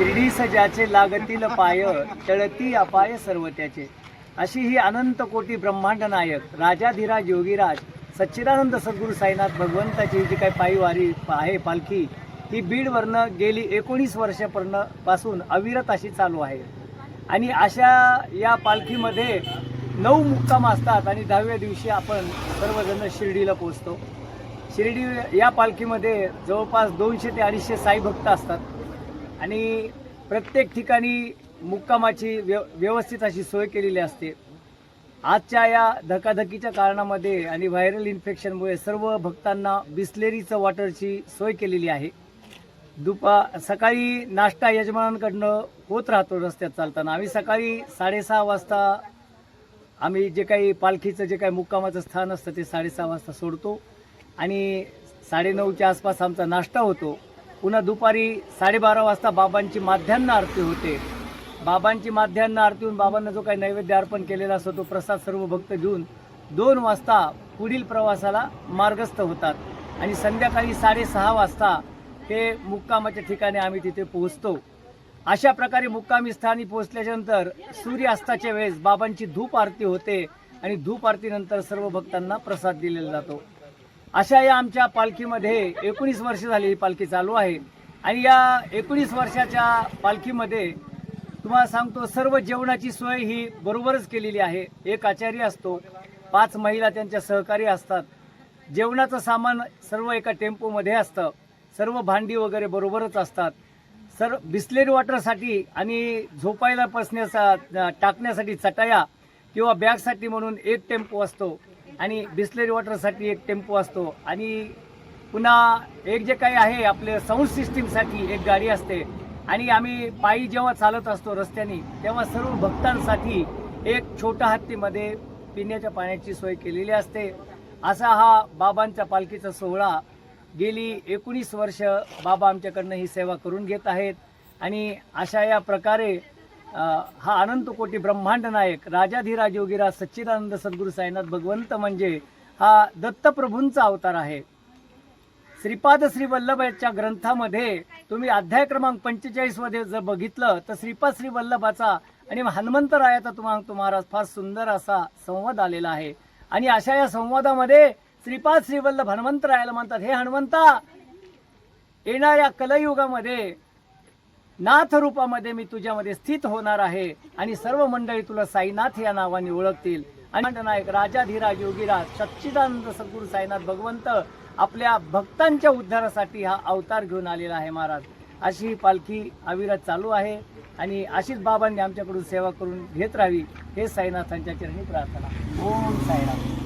शिर्डीस ज्याचे लागतील पाय टळती अपाय सर्व त्याचे. अशी ही अनंत कोटी ब्रह्मांड नायक राजाधिराज योगीराज सच्चिदानंद सद्गुरू साईनाथ भगवंताची जी काही पायीवारी आहे पालखी ही बीडवरनं गेली एकोणीस वर्षापर्यंत पासून अविरत अशी चालू आहे. आणि अशा या पालखीमध्ये नऊ मुक्काम असतात आणि दहाव्या दिवशी आपण सर्वजण शिर्डीला पोचतो शिर्डी या पालखीमध्ये जवळपास दोनशे ते अडीचशे साईभक्त असतात. आणि प्रत्येक ठिकाणी मुक्कामाची व्यव व्यवस्थित अशी सोय केलेली असते. आजच्या या धकाधकीच्या कारणामध्ये आणि व्हायरल इन्फेक्शनमुळे सर्व भक्तांना बिस्लेरीचं वॉटरची सोय केलेली आहे. दुपा सकाळी नाश्ता यजमानांकडनं होत राहतो रस्त्यात चालताना. आम्ही सकाळी साडेसहा वाजता आम्ही जे काही पालखीचं जे काही मुक्कामाचं स्थान असतं ते साडेसहा वाजता सोडतो आणि साडेनऊच्या आसपास आमचा नाश्ता होतो. पुन्हा दुपारी साडेबारा वाजता बाबांची माध्यान्ह आरती होते. बाबांची माध्यान्ह आरती होऊन बाबांना जो काही नैवेद्य अर्पण केलेला असतो तो प्रसाद सर्व भक्त घेऊन दोन वाजता पुढील प्रवासाला मार्गस्थ होतात. आणि संध्याकाळी साडेसहा वाजता ते मुक्कामाच्या ठिकाणी आम्ही तिथे पोहोचतो. अशा प्रकारे मुक्कामी स्थानी पोहोचल्याच्या सूर्यास्ताच्या वेळेस बाबांची धूप आरती होते आणि धूप आरतीनंतर सर्व भक्तांना प्रसाद दिलेला जातो. अशा या आमच्या पालखीमध्ये एकोणीस वर्ष झाली ही पालखी चालू आहे. आणि या एकोणीस वर्षाच्या पालखीमध्ये तुम्हाला सांगतो सर्व जेवणाची सोय ही बरोबरच केलेली आहे. एक आचार्य असतो पाच महिला त्यांच्या सहकारी असतात. जेवणाचं सामान सर्व एका टेम्पोमध्ये असतं. सर्व भांडी वगैरे बरोबरच असतात. सर बिस्लेरी वॉटरसाठी आणि झोपायला बसण्याचा टाकण्यासाठी चटाया किंवा बॅगसाठी म्हणून एक टेम्पो असतो. आणि बिस्लेरी वॉटरसाठी एक टेम्पो असतो. आणि पुन्हा एक जे काही आहे आपले साऊंड सिस्टीमसाठी एक गाडी असते. आणि आम्ही पायी जेव्हा चालत असतो रस्त्याने तेव्हा सर्व भक्तांसाठी एक छोट्या हत्तीमध्ये पिण्याच्या पाण्याची सोय केलेली असते. असा हा बाबांच्या पालखीचा सोहळा. गेली एकोणीस वर्ष बाबा आमच्याकडनं ही सेवा करून घेत आहेत. आणि अशा या प्रकारे हा अनंत कोटी ब्रह्मांड नायक राजाधिराज योगीराज सच्चिदानंद सद्गुरू साईनाथ भगवंत म्हणजे हा दत्तप्रभूंचा अवतार आहे. श्रीपाद श्री वल्लभाच्या ग्रंथामध्ये तुम्ही अध्याय क्रमांक पंचेचाळीसमध्ये जर बघितलं तर श्रीपाद श्री वल्लभाचा आणि हनुमंतरायाचा तुम्हाला तुम्हाला फार सुंदर असा संवाद आलेला आहे. आणि अशा या संवादामध्ये श्रीपाद श्री वल्लभ हनुमंतरायाला म्हणतात हे हनुमंता येणाऱ्या कलयुगामध्ये नाथ रूपामध्ये मी तुझ्यामध्ये स्थित होणार आहे आणि सर्व मंडळी तुला साईनाथ या नावाने ओळखतील. आणि नायक राजाधिराज योगीराज सच्चिदानंद सद्गुरू साईनाथ भगवंत आपल्या भक्तांच्या उद्धारासाठी हा अवतार घेऊन आलेला आहे महाराज. अशी ही पालखी अविरत चालू आहे आणि अशीच बाबांनी आमच्याकडून सेवा करून घेत राहावी हे साईनाथांच्या चरणी प्रार्थना. ओम साईनाथ